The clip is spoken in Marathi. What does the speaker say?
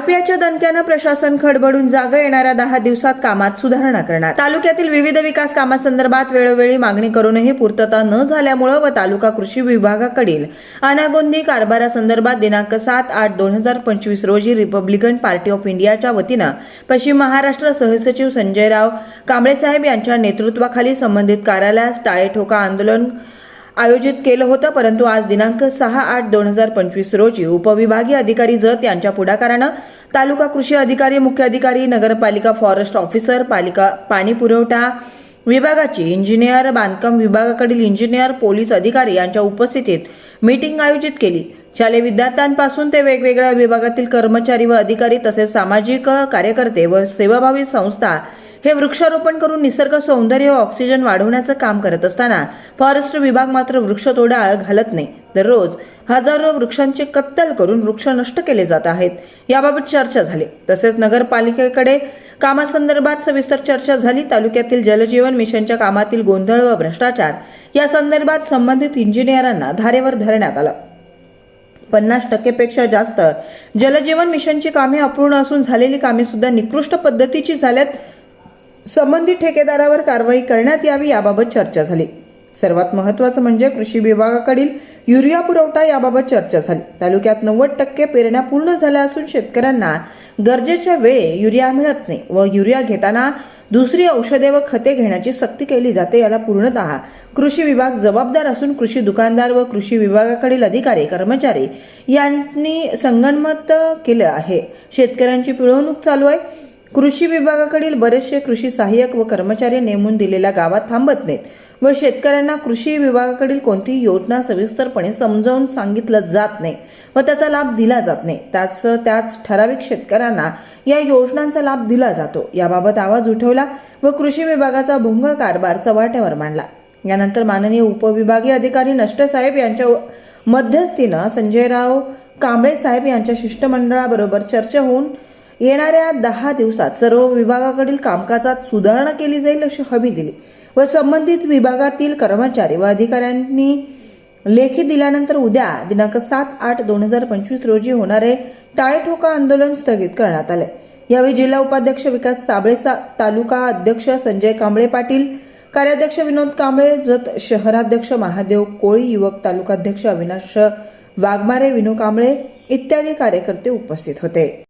दणक्यानं प्रशासन खडबडून जागा येणाऱ्या दहा दिवसात कामात सुधारणा करणार. तालुक्यातील विविध विकास कामासंदर्भात वेळोवेळी मागणी करूनही पूर्तता न झाल्यामुळे व तालुका कृषी विभागाकडील अनागोंदी कारभारासंदर्भात दिनांक सात आठ दोन हजार पंचवीस रोजी रिपब्लिकन पार्टी ऑफ इंडियाच्या वतीनं पश्चिम महाराष्ट्र सहसचिव संजयराव कांबळेसाहेब यांच्या नेतृत्वाखाली संबंधित कार्यालयास टाळे ठोका आंदोलन आयोजित केलं होतं परंतु आज दिनांक सहा आठ दोन हजार पंचवीस रोजी उपविभागीय अधिकारी जत यांच्या पुढाकारानं तालुका कृषी अधिकारी मुख्य अधिकारी नगरपालिका फॉरेस्ट ऑफिसर पालिका पाणी पुरवठा विभागाची इंजिनियर बांधकाम विभागाकडील इंजिनियर पोलीस अधिकारी यांच्या उपस्थितीत मीटिंग आयोजित केली. शालेय विद्यार्थ्यांपासून ते वेगवेगळ्या विभागातील कर्मचारी व अधिकारी तसेच सामाजिक कार्यकर्ते व सेवाभावी संस्था हे वृक्षारोपण करून निसर्ग सौंदर्य व ऑक्सिजन वाढवण्याचं काम करत असताना फॉरेस्ट विभाग मात्र वृक्षतोडा आळ घालत नाही. दररोज हजारो वृक्षांचे कत्तल करून वृक्ष नष्ट केले जात आहेत. याबाबत चर्चा झाली. तसेच नगरपालिकेकडे कामासंदर्भात सविस्तर चर्चा झाली. तालुक्यातील जलजीवन मिशनच्या कामातील गोंधळ व भ्रष्टाचार या संदर्भात संबंधित इंजिनियरांना धारेवर धरण्यात आलं. पन्नास टक्केपेक्षा जास्त जलजीवन मिशनची कामे अपूर्ण असून झालेली कामे सुद्धा निकृष्ट पद्धतीची झाल्यात. संबंधित ठेकेदारावर कारवाई करण्यात यावी याबाबत चर्चा झाली. सर्वात महत्त्वाचं म्हणजे कृषी विभागाकडील युरिया पुरवठा याबाबत चर्चा झाली. तालुक्यात नव्वद टक्के पेरण्या पूर्ण झाल्या असून शेतकऱ्यांना गरजेच्या वेळे युरिया मिळत नाही व युरिया घेताना दुसरी औषधे व खते घेण्याची सक्ती केली जाते याला पूर्णतः कृषी विभाग जबाबदार असून कृषी दुकानदार व कृषी विभागाकडील अधिकारी कर्मचारी यांनी संगणमत केलं आहे. शेतकऱ्यांची पिळवणूक चालू आहे. कृषी विभागाकडील बरेचसे कृषी सहाय्यक व कर्मचारी नेमून दिलेल्या गावात थांबत नाहीत. व शेतकऱ्यांना कृषी विभागाकडील कोणतीही योजना सविस्तरपणे समजावून सांगितलं जात नाही व त्याचा लाभ दिला जात नाही. त्याच त्याच ठराविक शेतकऱ्यांना या योजनांचा लाभ दिला जातो. याबाबत आवाज उठवला व कृषी विभागाचा भोंगळ कारभार चव्हाट्यावर मांडला. यानंतर माननीय उपविभागीय अधिकारी नष्टसाहेब यांच्या मध्यस्थीनं संजयराव कांबळे साहेब यांच्या शिष्टमंडळाबरोबर चर्चा होऊन येणाऱ्या दहा दिवसात सर्व विभागाकडील कामकाजात सुधारणा केली जाईल अशी हमी दिली. व संबंधित विभागातील कर्मचारी व अधिकाऱ्यांनी लेखी दिल्यानंतर उद्या दिनांक सात आठ दोन हजार पंचवीस रोजी होणारे टाळेठोका आंदोलन स्थगित करण्यात आले. यावेळी जिल्हा उपाध्यक्ष विकास साबळे सा तालुका अध्यक्ष संजय कांबळे पाटील कार्याध्यक्ष विनोद कांबळे जत शहराध्यक्ष महादेव कोळी युवक तालुकाध्यक्ष अविनाश वाघमारे विनू कांबळे इत्यादी कार्यकर्ते उपस्थित होते.